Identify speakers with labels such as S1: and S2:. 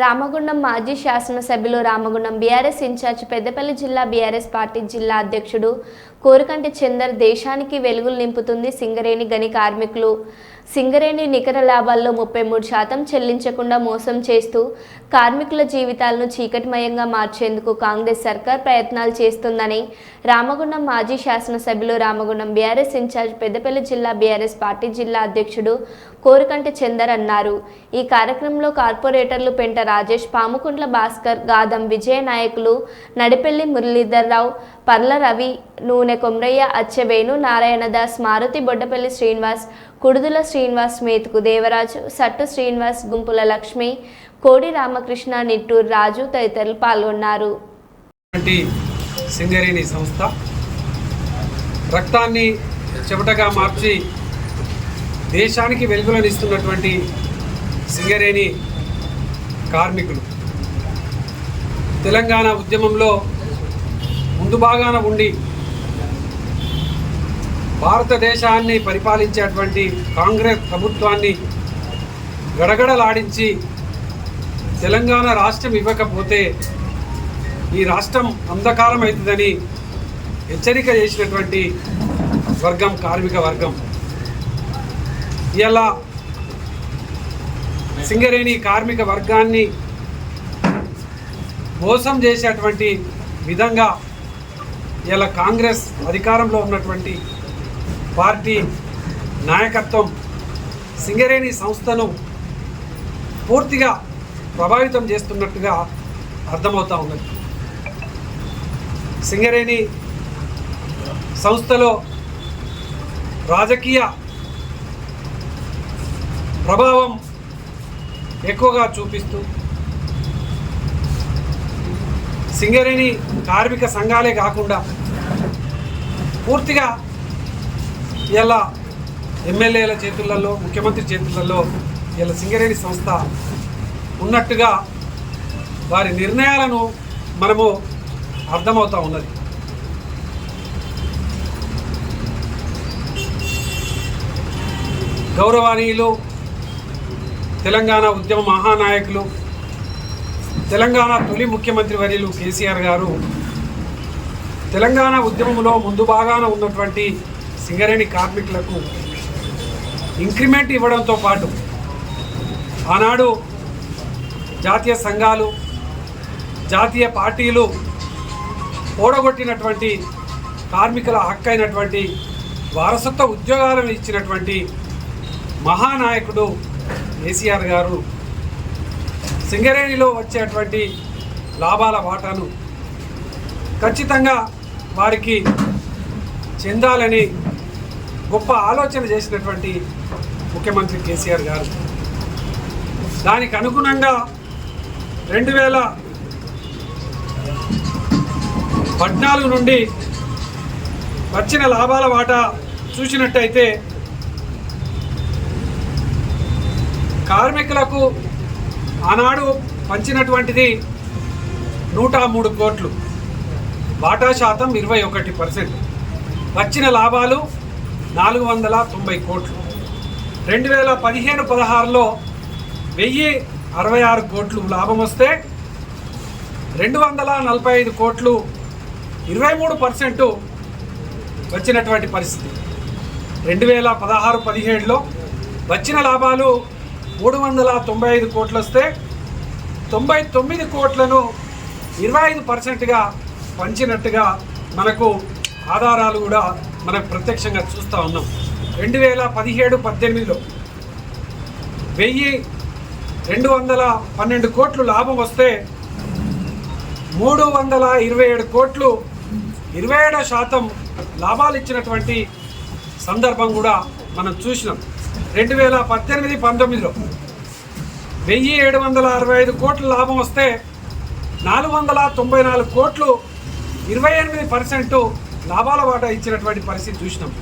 S1: రామగుండం మాజీ శాసనసభ్యులు Ramagundam BRS incharge Peddapalli జిల్లా బీఆర్ఎస్ పార్టీ జిల్లా అధ్యక్షుడు కోరుకంటి చందర్ దేశానికి వెలుగులు నింపుతుంది సింగరేణి గని కార్మికులు. సింగరేణి నికర లాభాల్లో ముప్పై మూడు శాతం చెల్లించకుండా మోసం చేస్తూ కార్మికుల జీవితాలను చీకటిమయంగా మార్చేందుకు కాంగ్రెస్ సర్కార్ ప్రయత్నాలు చేస్తుందని రామగుండం మాజీ శాసనసభ్యులు రామగుండం బీఆర్ఎస్ ఇన్ఛార్జ్ పెద్దపల్లి జిల్లా బీఆర్ఎస్ పార్టీ జిల్లా అధ్యక్షుడు కోరికంటి చందర్ అన్నారు. ఈ కార్యక్రమంలో కార్పొరేటర్లు పెంట రాజేష్ పాముకుంట్ల భాస్కర్ గాదం విజయ నాయకులు నడిపెల్లి మురళీధర్రావు పర్ల రవి నూనె కొమ్రయ్య అచ్చెవేణు నారాయణదాస్ మారుతి బొడ్డపల్లి శ్రీనివాస్ కుడుదుల శ్రీనివాస్ మేతుకు దేవరాజు సట్టు శ్రీనివాస్ గుంపుల లక్ష్మి కోడి రామకృష్ణ నిట్టూరు రాజు తదితరులు పాల్గొన్నారు.
S2: సింగరేణి సంస్థ రక్తాన్ని చెమటగా మార్చి దేశానికి వెలుగులనిస్తున్నటువంటి సింగరేణి కార్మికులు. తెలంగాణ ఉద్యమంలో ముందు భాగాన ఉండి భారతదేశాన్ని పరిపాలించేటువంటి కాంగ్రెస్ ప్రభుత్వాన్ని గడగడలాడించి తెలంగాణ రాష్ట్రం ఇవ్వకపోతే ఈ రాష్ట్రం అంధకారం అవుతుందని హెచ్చరిక చేసినటువంటి వర్గం కార్మిక వర్గం. ఇలా సింగరేణి కార్మిక వర్గాన్ని మోసం చేసేటువంటి విధంగా ఇలా కాంగ్రెస్ అధికారంలో ఉన్నటువంటి పార్టీ నాయకత్వం సింగరేణి సంస్థను పూర్తిగా ప్రభావితం చేస్తున్నట్టుగా అర్థమవుతా ఉన్నది. సింగరేణి సంస్థలో రాజకీయ ప్రభావం ఎక్కువగా చూపిస్తూ సింగరేణి కార్మిక సంఘాలే కాకుండా పూర్తిగా ఇలా ఎమ్మెల్యేల చేతులలో ముఖ్యమంత్రి చేతులలో ఇలా సింగరేణి సంస్థ ఉన్నట్టుగా వారి నిర్ణయాలను మనము అర్థమవుతా ఉన్నది. గౌరవనీయులు తెలంగాణ ఉద్యమ మహానాయకులు తెలంగాణ తొలి ముఖ్యమంత్రి వర్యులు కేసీఆర్ గారు తెలంగాణ ఉద్యమంలో ముందు భాగాన ఉన్నటువంటి సింగరేణి కార్మికులకు ఇంక్రిమెంట్ ఇవ్వడంతో పాటు ఆనాడు జాతీయ సంఘాలు జాతీయ పార్టీలు ఓడగొట్టినటువంటి కార్మికుల హక్కు అయినటువంటి వారసత్వ ఉద్యోగాలను ఇచ్చినటువంటి మహానాయకుడు కేసీఆర్ గారు సింగరేణిలో వచ్చేటువంటి లాభాల వాటాను ఖచ్చితంగా వారికి చెందాలని గొప్ప ఆలోచన చేసినటువంటి ముఖ్యమంత్రి కేసీఆర్ గారు. దానికి అనుగుణంగా రెండు వేల పద్నాలుగు నుండి వచ్చిన లాభాల వాటా చూసినట్టయితే కార్మికులకు ఆనాడు పంచినటువంటిది నూట మూడు కోట్లు. వాటా శాతం ఇరవై ఒకటి పర్సెంట్. వచ్చిన లాభాలు నాలుగు వందల తొంభై కోట్లు. రెండు వేల పదిహేను పదహారులో వెయ్యి అరవై ఆరు కోట్లు లాభం వస్తే రెండు వందల నలభై ఐదు కోట్లు ఇరవై మూడు పర్సెంటు వచ్చినటువంటి పరిస్థితి. రెండు వేల పదహారు పదిహేడులో వచ్చిన లాభాలు మూడు వందల తొంభై ఐదు కోట్లు వస్తే తొంభై తొమ్మిది కోట్లను ఇరవై ఐదు పర్సెంట్గా పంచినట్టుగా మనకు ఆధారాలు కూడా మనకు ప్రత్యక్షంగా చూస్తూ ఉన్నాం. రెండు వేల పదిహేడు పద్దెనిమిదిలో వెయ్యి రెండు వందల పన్నెండు కోట్లు లాభం వస్తే మూడు వందల ఇరవై ఏడు కోట్లు ఇరవై ఏడు శాతం లాభాలు ఇచ్చినటువంటి సందర్భం కూడా మనం చూసినాం. రెండు వేల పద్దెనిమిది పంతొమ్మిదిలో వెయ్యి ఏడు వందల అరవై ఐదు కోట్ల లాభం వస్తే నాలుగు వందల తొంభై నాలుగు కోట్లు ఇరవై ఎనిమిది పర్సెంట్ లాభాల వాటా ఇచ్చినటువంటి పరిస్థితి చూసినాం.